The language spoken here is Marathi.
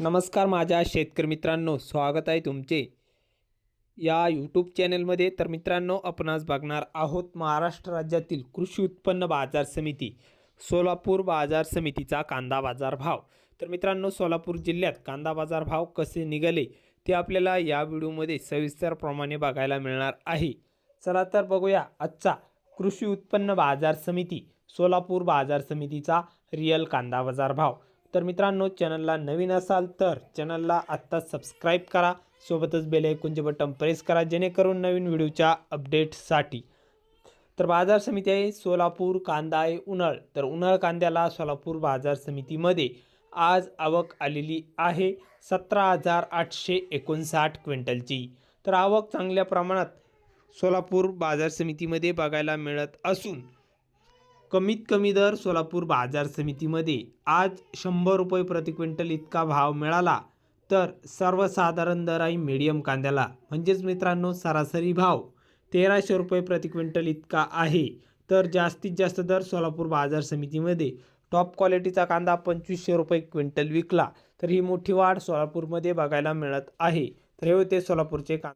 नमस्कार माझ्या शेतकरी मित्रांनो स्वागत आहे तुमचे. या यूट्यूब चॅनलमध्ये तर मित्रांनो आपण बघणार आहोत महाराष्ट्र राज्यातील कृषी उत्पन्न बाजार समिती सोलापूर बाजार समितीचा कांदा बाजार भाव. तर मित्रांनो सोलापूर जिल्ह्यात कांदा बाजार भाव कसे निघाले ते आपल्याला या व्हिडिओमध्ये सविस्तरप्रमाणे बघायला मिळणार आहे. चला तर बघूया आजचा कृषी उत्पन्न बाजार समिती सोलापूर बाजार समितीचा रिअल कांदा बाजार भाव. तर मित्रांनो चॅनलला नवीन असाल तर चॅनलला आत्ता सबस्क्राईब करा. सोबतच बेल ऐकूनचे बटन प्रेस करा जेणेकरून नवीन व्हिडिओच्या अपडेटसाठी तर बाजार समिती आहे सोलापूर कांदा आहे उन्हाळ. तर उन्हाळ कांद्याला सोलापूर बाजार समितीमध्ये आज आवक आलेली आहे सतरा हजार आठशे एकोणसाठ क्विंटलची. तर आवक चांगल्या प्रमाणात सोलापूर बाजार समितीमध्ये बघायला मिळत असून कमीत कमी दर सोलापूर बाजार समितीमध्ये. आज शंभर रुपये प्रति क्विंटल इतका भाव मिळाला तर सर्वसाधारण दर आहे मीडियम कांद्याला. म्हणजेच मित्रांनो सरासरी भाव तेराशे रुपये प्रति क्विंटल इतका आहे तर जास्तीत जास्त दर सोलापूर बाजार समितीमध्ये. टॉप क्वालिटीचा कांदा पंचवीसशे रुपये क्विंटल विकला तर ही मोठी वाढ सोलापूरमध्ये बघायला मिळत आहे. तर हे होते सोलापूरचे कांदा.